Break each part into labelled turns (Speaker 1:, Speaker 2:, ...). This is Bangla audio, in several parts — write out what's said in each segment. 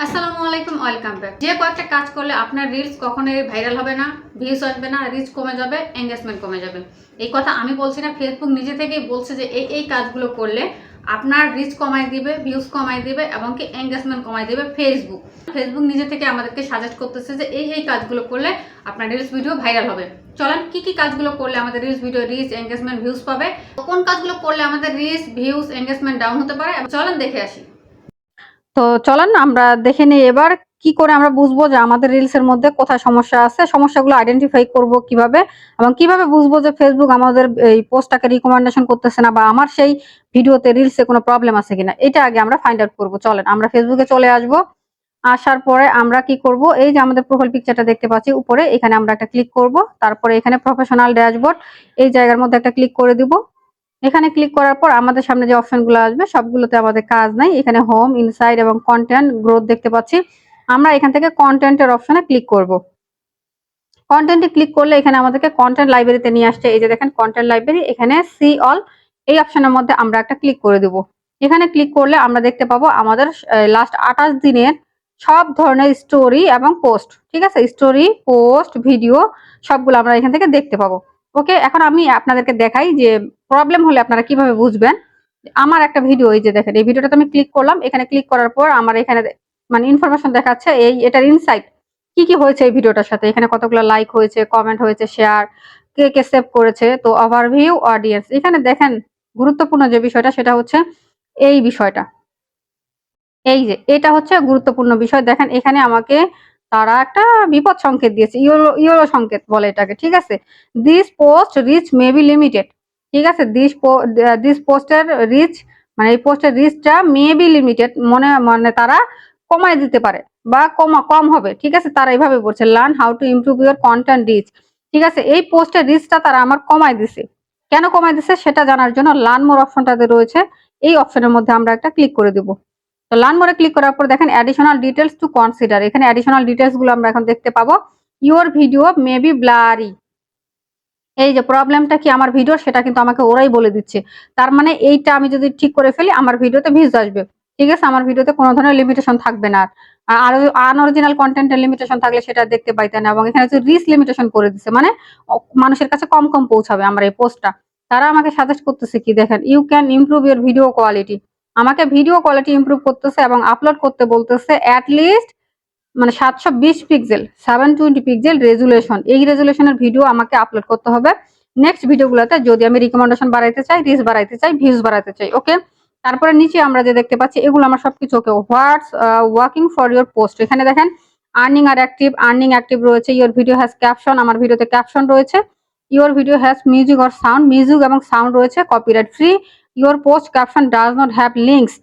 Speaker 1: আসসালামু আলাইকুম, ওয়েলকাম ব্যাক। যে কয়েকটা কাজ করলে আপনার রিলস কখনোই ভাইরাল হবে না ভিউজ আসবে না রিচ কমে যাবে এঙ্গেজমেন্ট কমে যাবে। এই কথা আমি বলছি না ফেসবুক নিজে থেকেই বলছে যে এই এই কাজগুলো করলে আপনার রিচ কমাই দিবে ভিউজ কমাই দিবে, এবং কি এঙ্গেজমেন্ট কমাই দিবে ফেসবুক ফেসবুক নিজে থেকে আমাদেরকে সাজেস্ট করতেছে যে এই এই কাজগুলো করলে আপনার রিলস ভিডিও ভাইরাল হবে। চলেন, কি কি কাজগুলো করলে আমাদের reels video reach engagement views পাবে? কোন কাজগুলো করলে আমাদের রিচ ভিউজ এঙ্গেজমেন্ট ডাউন হতে পারে? চলেন দেখে আসি।
Speaker 2: তো চলেন আমরা দেখে নিই এবার কি করে আমরা বুঝব যে আমাদের রিলস এর মধ্যে কোথায় সমস্যা আছে, সমস্যাগুলো আইডেন্টিফাই করব কীভাবে এবং কীভাবে বুঝব যে ফেসবুক আমাদের এই পোস্টটাকে রিকমেন্ডেশন করতেছে না বা আমার সেই ভিডিওতে রিলসে কোনো প্রবলেম আছে কিনা, এটা আগে আমরা ফাইন্ড আউট করব। চলেন, আমরা ফেসবুকে চলে আসব, আসার পরে আমরা কি করব, এই যে আমাদের প্রোফাইল পিকচারটা দেখতে পাচ্ছি, উপরে এখানে আমরা একটা ক্লিক করব, তারপরে এখানে প্রফেশনাল ড্যাশবোর্ড এই জায়গার মধ্যে একটা ক্লিক করে দিব এখানে ক্লিক করার পর আমাদের সামনে যে অপশনগুলো আসবে, সবগুলোতে আমাদের কাজ নাই। এখানে হোম ইনসাইড এবং কন্টেন্ট গ্রোথ দেখতে পাচ্ছি। আমরা এখান থেকে কন্টেন্টের অপশনে ক্লিক করব। কন্টেন্টে ক্লিক করলে এখানে আমাদেরকে কন্টেন্ট লাইব্রেরিতে নিয়ে আসছে। এই যে দেখেন কন্টেন্ট লাইব্রেরি এখানে সি অল এই অপশনের মধ্যে আমরা একটা ক্লিক করে দেব। এখানে ক্লিক করলে আমরা দেখতে পাবো আমাদের লাস্ট আঠাশ দিনের সব ধরনের স্টোরি এবং পোস্ট ঠিক আছে? স্টোরি পোস্ট ভিডিও সবগুলো আমরা এখান থেকে দেখতে পাবো। ওকে, এখন আমি আপনাদেরকে দেখাই যে প্রবলেম হলে আপনারা কীভাবে বুঝবেন। আমার একটা ভিডিও এই যে দেখেন, এই ভিডিওটাতে আমি ক্লিক করলাম, এখানে ক্লিক করার পর আমার এখানে মানে ইনফরমেশন দেখাচ্ছে এই এটার ইনসাইট কি কি হয়েছে এই ভিডিওটার সাথে? এখানে কতগুলো লাইক হয়েছে কমেন্ট হয়েছে শেয়ার কে কে সেভ করেছে? তো ওভারভিউ অডিয়েন্স এখানে দেখেন, গুরুত্বপূর্ণ যে বিষয়টা, সেটা হচ্ছে এই বিষয়টা। এই যে, এটা হচ্ছে গুরুত্বপূর্ণ বিষয়। দেখেন, এখানে আমাকে তারা একটা বিপদ সংকেত দিয়েছে ইয়োলো ইয়োলো সংকেত বলে এটাকে, ঠিক আছে? This post reach may be limited ঠিক আছে? দিস দিস পোস্টের রিচ মানে এই পোস্টের রিচটা মে বি লিমিটেড মনে মানে তারা কমায় দিতে পারে বা কমা, কম হবে, ঠিক আছে? তারা এইভাবে বলছে learn how to improve your content reach ঠিক আছে? এই পোস্টের রিচটা তারা আমার কমায় দিছে। কেন কমায় দিছে? সেটা জানার জন্য লার্ন মোর অপশনটাতে রয়েছে। এই অপশনের মধ্যে আমরা একটা ক্লিক করে দেবো। তো লার্ন মোরে ক্লিক করার পর দেখেন অ্যাডিশনাল ডিটেলস টু কনসিডার এখানে অ্যাডিশনাল ডিটেলসগুলো আমরা এখন দেখতে পাবো। Your video may be blurry এই যে প্রবলেমটা কি আমার ভিডিও সেটা কিন্তু আমাকে ওরাই বলে দিচ্ছে। তার মানে এইটা আমি যদি ঠিক করে ফেলি, আমার ভিডিওতে ভিউজ আসবে। ঠিক আছে? আমার ভিডিওতে কোনো ধরনের লিমিটেশন থাকবে না। আর আনঅরিজিনাল কন্টেন্টের লিমিটেশন থাকলে সেটা দেখতে পাইতে না। এবং এখানে রিস লিমিটেশন করে দিচ্ছে মানে মানুষের কাছে কম কম পৌঁছাবে আমার এই পোস্টটা তারা আমাকে সাজেস্ট করতেছে কি, দেখেন you can improve your video quality আমাকে ভিডিও কোয়ালিটি ইমপ্রুভ করতেছে এবং আপলোড করতে বলতেছে অ্যাট লিস্ট মানে সাতশো বিশ pixel seven twenty pixel resolution এই রেজুলেশনের ভিডিও আমাকে আপলোড করতে হবে। নেক্সট ভিডিওগুলোতে যদি আমি রিকমেন্ডেশন বাড়াইতে চাই রিচ বাড়াইতে চাই ভিউজ বাড়াইতে চাই ওকে তারপরে নিচে আমরা যে দেখতে পাচ্ছি, এগুলো আমার সবকিছু okay what's working for your post এখানে দেখেন আর্নিং আর অ্যাক্টিভ আর্নিং অ্যাক্টিভ রয়েছে। ইউর ভিডিও হ্যাজ ক্যাপশন আমার ভিডিওতে ক্যাপশন রয়েছে। Your video has music or sound music এবং সাউন্ড রয়েছে copyright free your post caption does not have links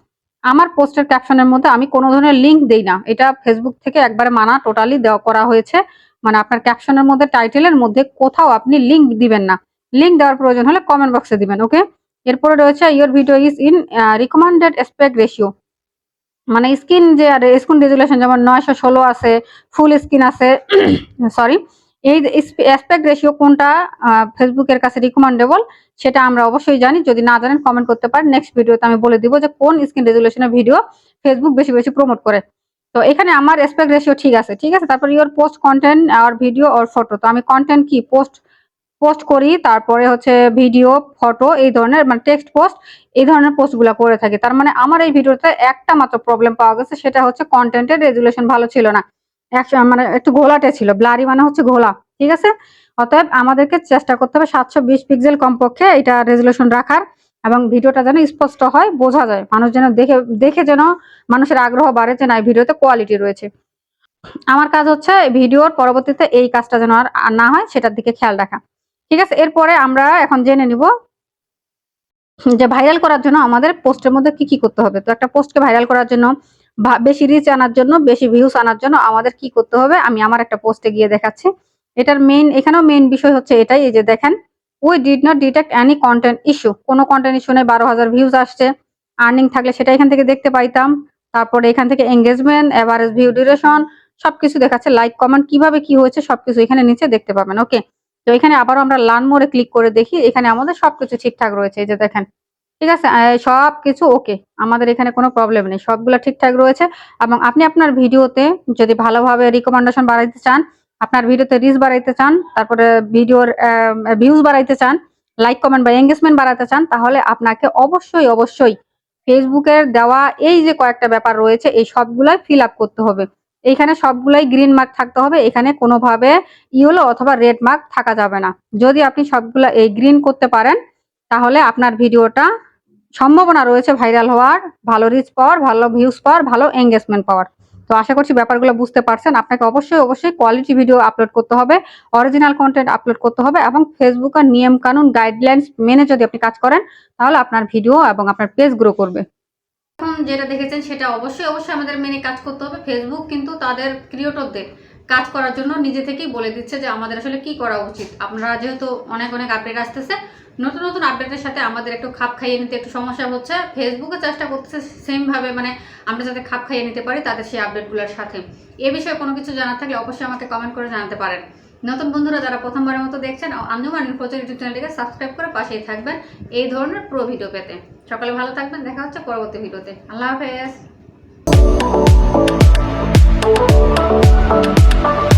Speaker 2: আমার পোস্টের ক্যাপশনের মধ্যে আমি কোনো ধরনের লিঙ্ক দিই না। এটা ফেসবুক থেকে একবারে মানা টোটালি দেওয়া করা হয়েছে। মানে আপনার ক্যাপশনের মধ্যে টাইটেলের মধ্যে কোথাও আপনি লিঙ্ক দিবেন না। লিঙ্ক দেওয়ার প্রয়োজন হলে কমেন্ট বক্সে দিবেন ওকে এরপরে রয়েছে your video is in recommended aspect ratio মানে স্কিন যে স্কিন রেজুলেশন যেমন নয়শো ষোলো আছে ফুল স্কিন আছে সরি এই অ্যাসপেক্ট রেশিও কোনটা ফেসবুকের কাছে রিকমেন্ডেবল সেটা আমরা অবশ্যই জানি। যদি না জানেন কমেন্ট করতে পারেন। নেক্সট ভিডিওতে আমি বলে দিব যে কোন স্ক্রিন রেজুলেশনের ভিডিও ফেসবুক বেশি বেশি প্রমোট করে। তো এখানে আমার অ্যাসপেক্ট রেশিও ঠিক আছে ঠিক আছে? তারপর ইওর পোস্ট কন্টেন্ট আর ভিডিও আর ফটো তো আমি কন্টেন্ট কি? পোস্ট পোস্ট করি, তারপরে হচ্ছে ভিডিও ফটো এই ধরনের মানে টেক্সট পোস্ট এই ধরনের পোস্টগুলো করে থাকি। তার মানে আমার এই ভিডিওতে একটা মাত্র প্রবলেম পাওয়া গেছে, সেটা হচ্ছে কন্টেন্টের রেজুলেশন ভালো ছিল না। মানে একটু ঘোলাটে ছিল। ব্লারি মানে হচ্ছে ঘোলা, ঠিক আছে? অতএব আমাদেরকে চেষ্টা করতে হবে সাতশো বিশ পিক্সেল কমপক্ষে এটা রেজুলেশন রাখার এবং ভিডিওটা যেন স্পষ্ট হয়, বোঝা যায়। মানুষ যেন দেখে দেখে যেন মানুষের আগ্রহ বাড়ে যে না ভিডিওতে কোয়ালিটি রয়েছে। আমার কাজ হচ্ছে ভিডিওর পরবর্তীতে এই কাজটা যেন আর না হয়, সেটার দিকে খেয়াল রাখা। ঠিক আছে? এরপরে আমরা এখন জেনে নিব যে ভাইরাল করার জন্য আমাদের পোস্টের মধ্যে কি কি করতে হবে। তো একটা পোস্টকে ভাইরাল করার জন্য বেশি রিচ আনার জন্য, বেশি ভিউস আনার জন্য আমাদের কি করতে হবে? আমি আমার একটা পোস্টে গিয়ে দেখাচ্ছি। এটার মেইন এখানেও মেইন বিষয় হচ্ছে এটাই, এই যে দেখেন we did not detect any content issue কোনো কন্টেন্ট ইস্যু নেই, বারো হাজার ভিউজ আসছে। আর্নিং থাকলে সেটা এখান থেকে দেখতে পাইতাম। তারপরে এখান থেকে এঙ্গেজমেন্ট এভারেজ ভিউ ডিউরেশন সবকিছু দেখাচ্ছে। লাইক কমেন্ট কীভাবে কি হয়েছে, সবকিছু এখানে নিচে দেখতে পাবেন ওকে তো এখানে আবারও আমরা লার্ন মোড়ে ক্লিক করে দেখি। এখানে আমাদের সবকিছু ঠিকঠাক রয়েছে, এই যে দেখেন। ঠিক আছে? সব কিছু ওকে আমাদের এখানে কোনো প্রবলেম নেই। সবগুলো ঠিকঠাক রয়েছে এবং আপনি আপনার ভিডিওতে যদি ভালোভাবে রিকমেন্ডেশন বাড়াইতে চান, আপনার ভিডিওতে রিচ বাড়াইতে চান, তারপরে ভিডিওর ভিউজ বাড়াইতে চান লাইক কমেন্ট বা এঙ্গেজমেন্ট বাড়াতে চান, তাহলে আপনাকে অবশ্যই অবশ্যই ফেসবুকের দেওয়া এই যে কয়েকটা ব্যাপার রয়েছে, এই সবগুলাই ফিল আপ করতে হবে। এইখানে সবগুলাই গ্রিন মার্ক থাকতে হবে। এখানে কোনোভাবে ইয়েলো অথবা রেড মার্ক থাকা যাবে না। যদি আপনি সবগুলা এই গ্রিন করতে পারেন, তাহলে আপনার ভিডিওটা সম্ভাবনা রয়েছে ভাইরাল হওয়ার, ভালো রিচ পাওয়ার, ভালো ভিউজ পাওয়ার, ভালো এঙ্গেজমেন্ট পাওয়ার। তো আশা করছি ব্যাপারগুলো বুঝতে পারছেন। আপনাকে অবশ্যই অবশ্যই কোয়ালিটি ভিডিও আপলোড করতে হবে অরিজিনাল কন্টেন্ট আপলোড করতে হবে এবং ফেসবুকের নিয়ম কানুন গাইডলাইন্স মেনে যদি আপনি কাজ করেন, তাহলে আপনার ভিডিও এবং আপনার পেজ গ্রো করবে।
Speaker 1: এখন যেটা দেখেছেন সেটা অবশ্যই অবশ্যই আমাদের মেনে কাজ করতে হবে। ফেসবুক কিন্তু তাদের ক্রিয়েটরদের কাজ করার জন্য নিজে থেকেই বলে দিচ্ছে যে আমাদের আসলে কি করা উচিত। আপনারা যেহেতু অনেক অনেক আপডেট আসতেছে, নতুন নতুন আপডেটের সাথে আমাদের একটু খাপ খাইয়ে নিতে একটু সমস্যা হচ্ছে। ফেসবুকে চেষ্টা করতেছে সেমভাবে মানে আমরা যাতে খাপ খাইয়ে নিতে পারি তাদের সেই আপডেটগুলোর সাথে। এ বিষয়ে কোনো কিছু জানার থাকলে অবশ্যই আমাকে কমেন্ট করে জানাতে পারেন। নতুন বন্ধুরা যারা প্রথমবারের মতো দেখছেন আঞ্জুমান প্রচুর ইউটিউব চ্যানেলটিকে সাবস্ক্রাইব করে পাশেই থাকবেন এই ধরনের প্রো ভিডিও পেতে। সকালে ভালো থাকবেন, দেখা হচ্ছে পরবর্তী ভিডিওতে আল্লাহ হাফেজ। Thank